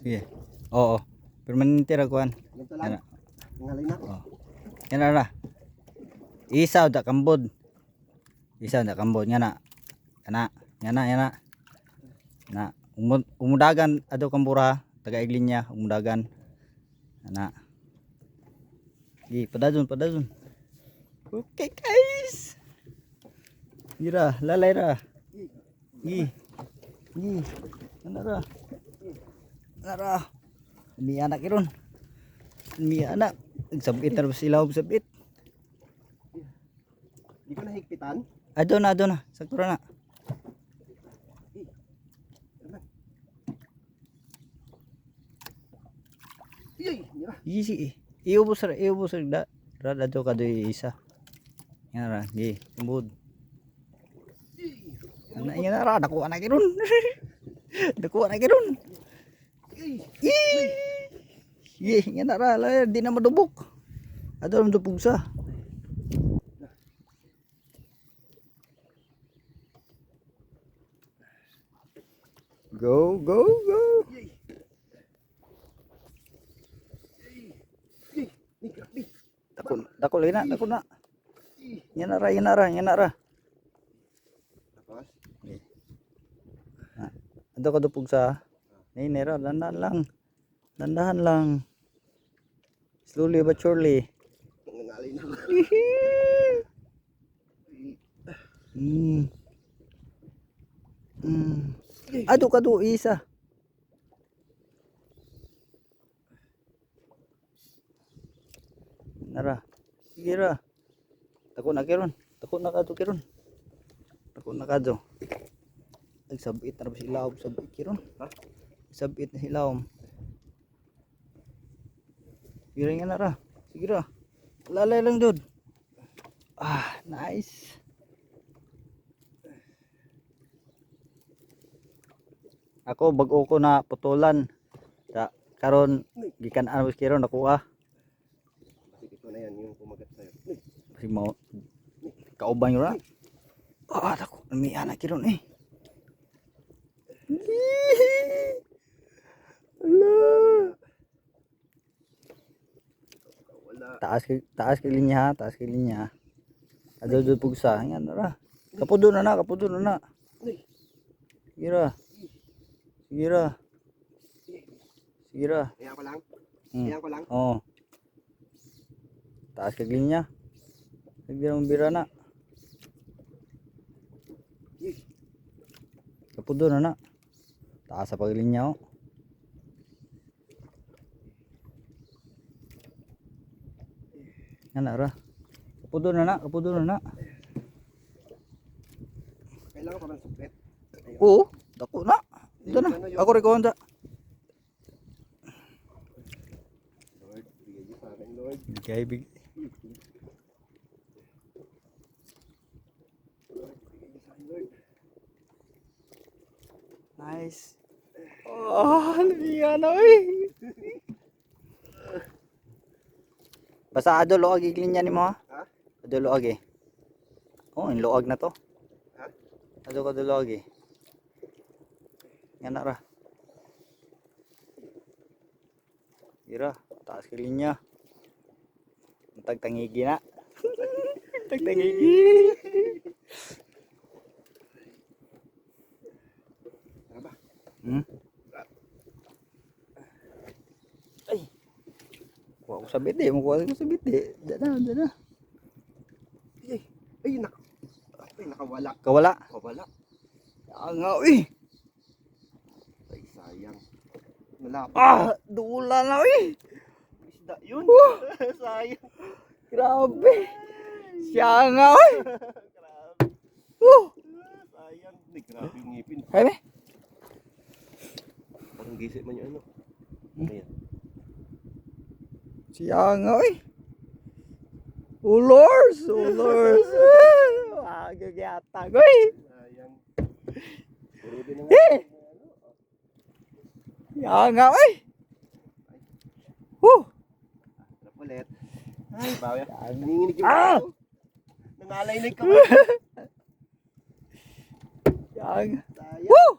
Sige. Oo. Permanente ra kuan. Yan lang. Nangalay na. Oh. Yan ra. Isaw da kambod. Isaw da kambod nga na. Kana. Yan na, yan na. Na. Umud umudagan ado kambura taga iglinya umudagan. Ana. Gi padadun padadun. Okay guys. Gira, lalay ra. Gi. Gi. Ana ra. Ana ra. Ni anak iron. Ni anak. Nagsabit na sila sabit. Di ko. Ado na, ado na. Sakto ra na. Iyay! Mira. Easy. Iubos ra, iubos ra da. Ra ado ka do isa. Yan ra, gi. Tumbod. Ana yan na ra, dako anak iron. dako anak iron. Iyay! Ye, yan na ra, la, di na madubok. Ado na madubog sa. Go, go, go. Dako, dako lagi na, dako na. Yan na ra, yan na ra, yan na ra. Tapos? Ado ka dupog sa Nay nera, dandahan lang. Dandahan lang. Slowly but surely. Nangalay na. Mm. Mm. Ado ka do isa. Nara. Sige ra. Tako na kiron. Tako na kadto kiron. Tako na kadto. Nagsabit na ba sila og sabit kiron? Ha? Sabit na sila om. Sige nga na ra. Sige ra. Lalay lang dud. Ah, nice. Ako bago ko na putulan. Ta karon gikan ano kiron nakuha. Kasi ito na yan yung kumagat sa'yo. Uy! Kasi mo kauban yun ra. Ah, ako may anak kiron eh. Taas kay taas kay linya taas kay linya. Ado do pugsa, yan ra. Kapudo na na, kapudo na na. Gira. Gira. Gira. Kaya ko lang. Hmm. Kaya ko lang. Oo. Taas kay linya. Nagbira mong bira na. Kapudo na na. Taas sa paglinya oh. Yan na ra. Kapudo na na, kapudo na na. Kailangan ko ng suklet. Oo, dako na. Ito na. Ako rin ko handa. Lord, bigay niyo sa akin, Lord. Bigay, bigay. Nice. Oh, nabiya na eh. Basta ado loag iglinya ni mo ha? Ha? Ado loag eh. Oh, yung loag na to. Ha? Ado ka do loag eh. Na ra. Ira, taas ka linya. Tagtangigi na. Tagtangigi. Tara ba? Hmm? Kuha ko sa biti, makuha ko sa biti. Dada, dada. Iyay! Ay, nak... Ay, nakawala. Kawala. Nakawala. Ang uy. Ay, sayang. Malapit. Ah, dula na uy. Isda yun. Woo! sayang. Grabe. Siya nga uy. Grabe. Woo. Sayang. Ay, grabe yung ngipin. Ay, be. Parang gisip man yung ano. Hmm? Ayan. Siya nga uy. Ulors, ulors. Yata uy. Puro din ang Eh. Uy. Woo. Sarap ulit. Ay, bawi. Nanginginig yung Ah! ako. Nangalay na yung Siya nga. Sayang. Woo.